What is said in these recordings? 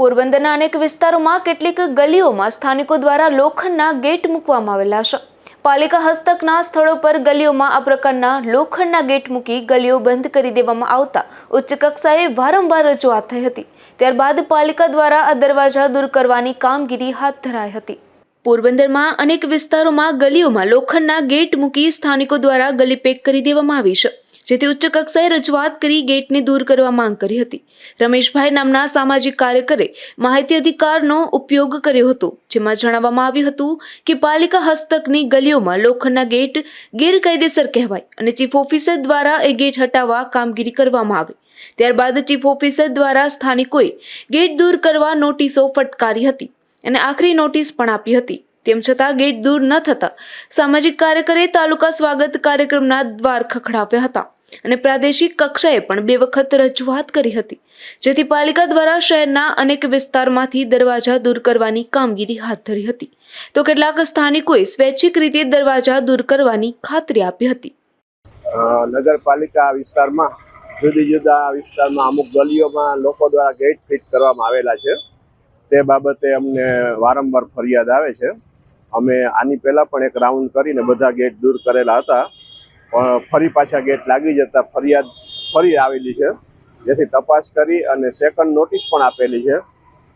પોરબંદરના અનેક વિસ્તારોમાં કેટલીક ગલીઓમાં સ્થાનિકો દ્વારા લોખંડના ગેટ મૂકવામાં આવેલા છે. પાલિકા હસ્તકના સ્થળો પર ગલીઓમાં આ પ્રકારના લોખંડના ગેટ મૂકી ગલીઓ બંધ કરી દેવામાં આવતા ઉચ્ચ કક્ષાએ વારંવાર રજૂઆત થઈ હતી. ત્યારબાદ પાલિકા દ્વારા આ દરવાજા દૂર કરવાની કામગીરી હાથ ધરાઈ હતી. પોરબંદરમાં અનેક વિસ્તારોમાં ગલીઓમાં લોખંડના ગેટ મૂકી સ્થાનિકો દ્વારા ગલી પેક કરી દેવામાં આવી છે. જેથી ઉચ્ચ કક્ષાએ રજૂઆત કરી ગેટને દૂર કરવા માંગ કરી હતી. રમેશભાઈ નામના સામાજિક કાર્યકરે માહિતી અધિકારનો ઉપયોગ કર્યો હતો, જેમાં જણાવવામાં આવ્યું હતું કે પાલિકા હસ્તકની ગલીઓમાં લોખંડના ગેટ ગેરકાયદેસર કહેવાય અને ચીફ ઓફિસર દ્વારા એ ગેટ હટાવવા કામગીરી કરવામાં આવે. ત્યારબાદ ચીફ ઓફિસર દ્વારા સ્થાનિકોએ ગેટ દૂર કરવા નોટિસો ફટકારી હતી અને આખરી નોટિસ પણ આપી હતી. તેમ છતાં ગેટ દૂર ન થતા સામાજિક કાર્યકરે તાલુકા સ્વાગત કાર્યક્રમના દ્વાર ખખડાવ્યા હતા અને પ્રાદેશિક કક્ષાએ પણ બે વખત રજૂઆત કરી હતી, જેથી પાલિકા દ્વારા શહેરના અનેક વિસ્તારમાંથી દરવાજા દૂર કરવાની કામગીરી હાથ ધરી હતી. તો કેટલાક સ્થાનિકોએ સ્વૈચ્છિક રીતે દરવાજા દૂર કરવાની ખાતરી આપી હતી. નગરપાલિકા વિસ્તારમાં, જુદી જુદા વિસ્તારમાં અમુક ગલીઓમાં લોકો દ્વારા ગેટ ફિટ કરવામાં આવેલા છે. તે બાબતે અમને વારંવાર ફરિયાદ આવે છે. અમે આની પહેલા પણ એક રાઉન્ડ કરીને બધા ગેટ દૂર કરેલા હતા. પણ ફરી પાછા ગેટ લાગી જતા ફરિયાદ ફરી આવેલી છે. જેથી તપાસ કરી અને સેકન્ડ નોટિસ પણ આપેલી છે.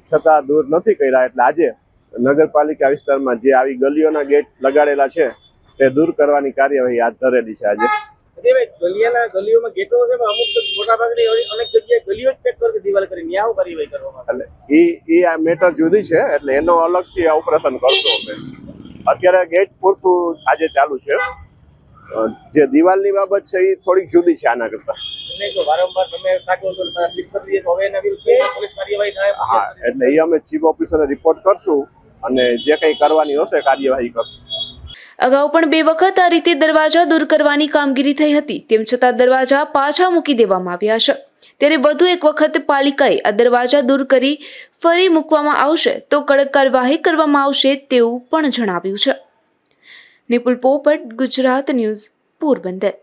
છતાં દૂર નથી કર્યા એટલે આજે નગરપાલિકા વિસ્તારમાં જે આવી ગલીઓના ગેટ લગાડેલા છે, તે દૂર કરવાની કાર્યવાહી હાથ ધરેલી છે આજે. ગલિયાના ગલીઓમાં ગેટો છે અમુક મોટા ભાગની અનેક જગ્યાએ ગલીઓ જ પેક કરી દિવાલ કરી ન્યા કાર્યવાહી કરવામાં? એટલે એ એ આ મેટર જુદી છે એટલે એનો અલગથી ઓપરેશન કરશું અમે. અત્યારે ગેટ પૂરતું આજે ચાલુ છે. જે દિવાલની બાબત છે એ થોડીક જુદી છે આના કરતા. વારંવાર તમે છો હવે પોલીસ કાર્યવાહી થાય? હા એટલે એ અમે ચીફ ઓફિસરને રિપોર્ટ કરશું અને જે કંઈ કરવાની હશે કાર્યવાહી કરશું. અગાઉ પણ બે વખત આ રીતે દરવાજા દૂર કરવાની કામગીરી થઈ હતી, તેમ છતાં દરવાજા પાછા મૂકી દેવામાં આવ્યા છે. ત્યારે વધુ એક વખત પાલિકાએ આ દરવાજા દૂર કરી ફરી મૂકવામાં આવશે, તો કડક કાર્યવાહી કરવામાં આવશે તેવું પણ જણાવ્યું છે. નિપુલ પોપટ, ગુજરાત ન્યૂઝ, પોરબંદર.